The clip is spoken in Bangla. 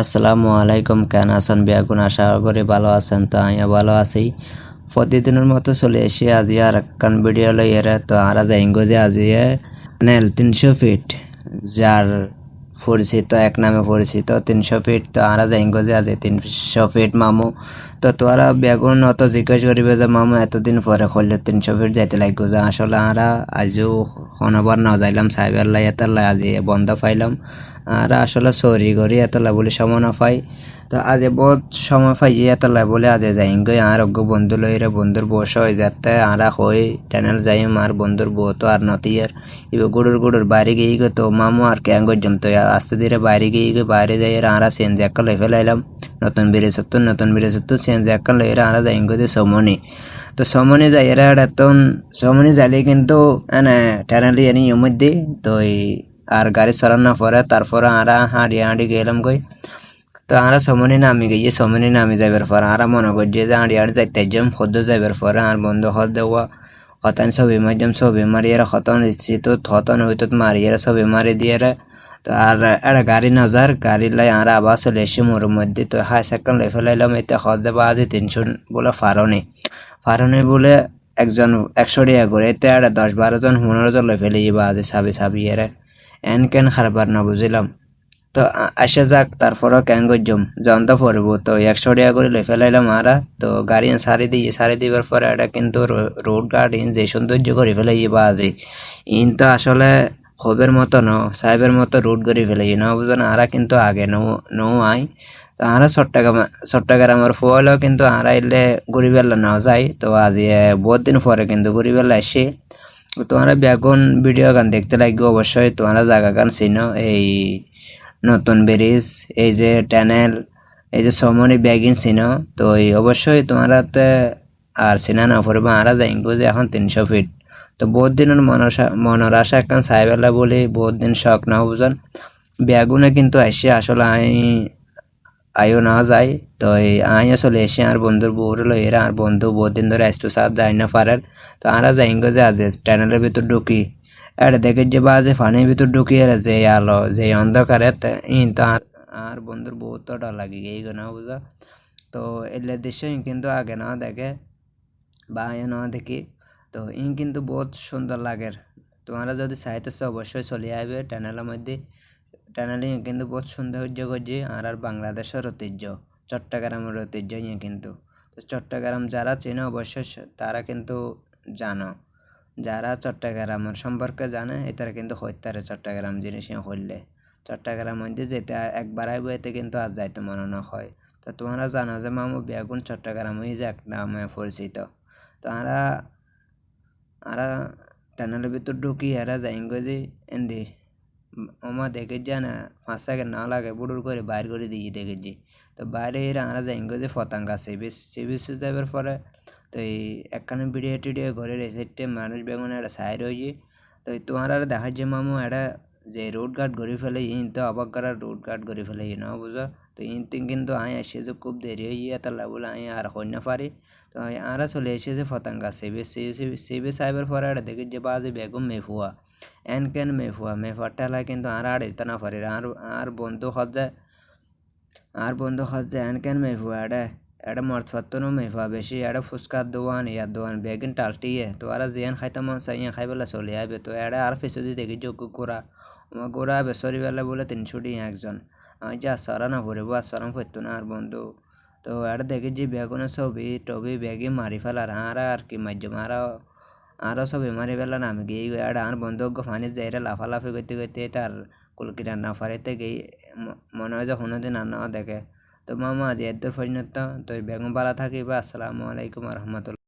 আসসালামু আলাইকুম কেন আছেন বেগুন আশা করি ভালো আছেন। তো আমিও ভালো আছি। প্রতিদিনের মতো চলে এসে আজি আর একখান ভিডিও লই এরা, তো আর যাইঙ্গো যে আজি নেল তিনশো ফিট যার পরিচিত, এক নামে পরিচিত, তিনশো ফিট তো আর যাইঙ্গো যে আজি তিনশো ফিট মামু। তো তোরা বেগুন অত জিজ্ঞেস করিবে যে, মামু, এতদিন পরে করলে তিনশো ফিট যাইতে লাগব? যে, আসলে আরা আজও হনবার না যাইলাম, সাইবার লাই এত লাই আজি বন্ধ পাইলাম। আর আসলে সরি করি এত বলে সময় না পাই। তো আজ বহুত সময় পাই লাই বলে আজ গই আর অজ্ঞ বন্ধু লইরে বন্ধুর বয়স হয়ে যাতে আর হই টেনেল যাইম, আর বন্ধুর বউ তো আর নতি আর। এবার গুড়ুর গুড়ুর বাইরে গিয়ে গো তো মামু আর ক্যাং গজম তো আস্তে ধীরে বাইরে গিয়ে গো বাইরে যাই আর আরা সেন জ্যাক্কা লই ফেলাইলাম। নতুন বেড়ে সত্তর, নতুন বেড়ে সত্তর, সেন জ্যাক্কা লই আর যাইম গো যে সমনি। তো সমনি যাই এরা এতন সমনি যাইলে কিন্তু এনে টেনেলি এনি মধ্যে তো আর গাড়ি চলার না পরে, তারপরে আরা হাঁড়ি হাঁড়ি গেলাম কই তো আরা সমনি নামি গিয়ে সমনি নামি যাইবার পরে আরা মনে করছি যে হাঁড়ি হাঁড়ি যাইতে যাম খদ্দ যাইবার পরে আর বন্ধু হদ দেওয়া। হতান ছবি মাধ্যম, ছবি মারি, এরা হতন তো হতন হইতো মারি, এরা ছবি মারি দিয়ে তো আর একটা গাড়ি নজার গাড়ি লাই আর আবার চলে এসে মোর মধ্যে, তো হাই সাইকেল লাই ফেলাইলাম এতে হদ যাব আজি তিনশো বলে ফারনে। ফারনে বলে একজন একশো টাকা করে, এতে একটা দশ বারো জন, পনেরো জন লাই ফেলে যাব আজি সাবি সাবি এরা। এন কেন খারাপ না বুঝিলাম। তো আসে যাক, তারপরও কেন গজম যন্ত্র পড়ব, তো একশো টাকা করে লে ফেলাইলাম আরা। তো গাড়ি সারি দিয়ে সারি দিবার পরে এটা কিন্তু রোড গার্ড ইন যে সৌন্দর্য করে ফেলাই বা আজি ইন তো আসলে খবের মতো ন, সাহেবের মতো রুট করে ফেলাই ন, বুঝো আরা কিন্তু আগে নৌ নৌ আই। তো আরা টাকা চট্টগ্রাম চট্টগ্রামের ফুয়ালেও কিন্তু আরা এলে ঘুরিবেলা না যায় তো আজি বহুত দিন পরে কিন্তু ঘুরিবেলা এসে তো তোমরা বেগুন ভিডিও গান দেখতে লাগবে অবশ্যই, তোমরা জায়গা গান চিনো, এই নতুন ব্রিজ, এই যে ট্যানেল এই যে সমনি ব্যাগিন চিনো তো এই অবশ্যই তোমরাতে আর চিনা না পড়বে আরা যাইব যে এখন তিনশো ফিট তো বহুত দিনের মনসা, মনের আশা এখন সাইবেলা বলি, বহুত দিন শখ না বুঝন ব্যাগুনে কিন্তু এসে আসলে আই, আইও না যায় তো এই আই আসলে এসে আর বন্ধুর বউর লইরা আর বন্ধু বহুত দিন ধরে আসতো সাথ যায় না পারার। তো আরা যাইঙ্গো যে আজ ট্যানেলের ভিতর ঢুকি। এটা দেখে যে বাজে পানির ভিতর ঢুকিয়ে যে আলো, যে অন্ধকারে, তে- আর- বন্ধুর বহুত ডর লাগে, এই না বুঝা? তো এলে দৃশ্য কিন্তু আগে না দেখে, বা আয় না দেখি, তো ইন কিন্তু বহুত সুন্দর লাগে। তোমরা যদি চাইতেছ অবশ্যই চলে আসবে ট্যানেলের মধ্যে। ট্যানেলে কিন্তু বহুত সৌন্দর্য করছে আর আর বাংলাদেশের ঐতিহ্য, চট্টগ্রামের ঐতিহ্য ইয়ে কিন্তু। তো চট্টগ্রাম যারা চেনে অবশ্যই তারা কিন্তু জানো। যারা চট্টগ্রামের সম্পর্কে জানে এটারা কিন্তু হইতারে চট্টগ্রাম জিনিস হইলে। চট্টগ্রাম মধ্যে যেতে একবার আইব, এতে কিন্তু আর যাইতে মনে না হয়। তো তোমরা জানো যে মামু বেগুন চট্টগ্রাম হয়ে যে এক নামে পরিচিত। তো আরা আরা টানেলের ভিতর ঢুকি এরা যাইঙ্গো যে এন্দি আমার দেখে যা না, পাঁচ সেকেন্ড না লাগে, বুড়ুর করে বাইর করে দিয়ে দেখেছি তো বাইরে এরা আরা যাইঙ্গো যে পতাঙ্গা সে বিশ সে বিশ যাবার পরে তো এই একখানে ভিডিও টিডিও ঘরের এসেটে মানুষ বেগুন একটা সাইড হয়ে তো তোমার আর দেখা যে মামু এটা যে রোড গার্ড ঘুরে ফেলে, ইন তো অবাক করার রোড গার্ড ঘুরে ফেলে ইন বুঝো? তো ইন তিন কিন্তু আই যে খুব দেরি হয়ে গিয়ে তাহলে বলে আমি আর হই না পারি। তো আরা চলে এসেছে পতাঙ্গা সেবে সেবে সাহেবের পরে এটা দেখি যে বাজে বেগম মেফুয়া এন কেন মেফুয়া মেফুয়া টেলা কিন্তু আর আর এটা না পারি। আর আর বন্ধু হজ্জে, আর বন্ধু হজ্জে, এন কেন মেফুয়া এটা? এটা মরফাত্তনও মেফুয়া বেশি এটা ফুচকার দোয়ান ইয়ার দোয়ান বেগিন টালটিয়ে তো আর জিয়ান খাইতে মন চাই ইয়া খাই বেলা চলে আইবে তো এটা আর ফেসুদি দেখি যে গোড়া আমার গোড়া বেসরি বেলা বলে তিনশো টি একজন আমি যে আসরা না ভরিব আসরাম ফেরতো না আর বন্ধু তো এটা দেখি যে বেগুনের ছবি টবি বেগে মারি ফেলার আর আর কি মাধ্যম আরও আরও ছবি মারি ফেলার আমি গিয়ে এটা আর বন্ধু ফানি যাই লাফালাফি করতে করতে তার কুলকি রান্না ফারিতে গিয়ে মনে হয় যে দিন রান্না দেখে তো মামা আজ এত পরিণত তো বেগম বালা থাকি বা আসসালামু আলাইকুম রহমতুল্লাহ।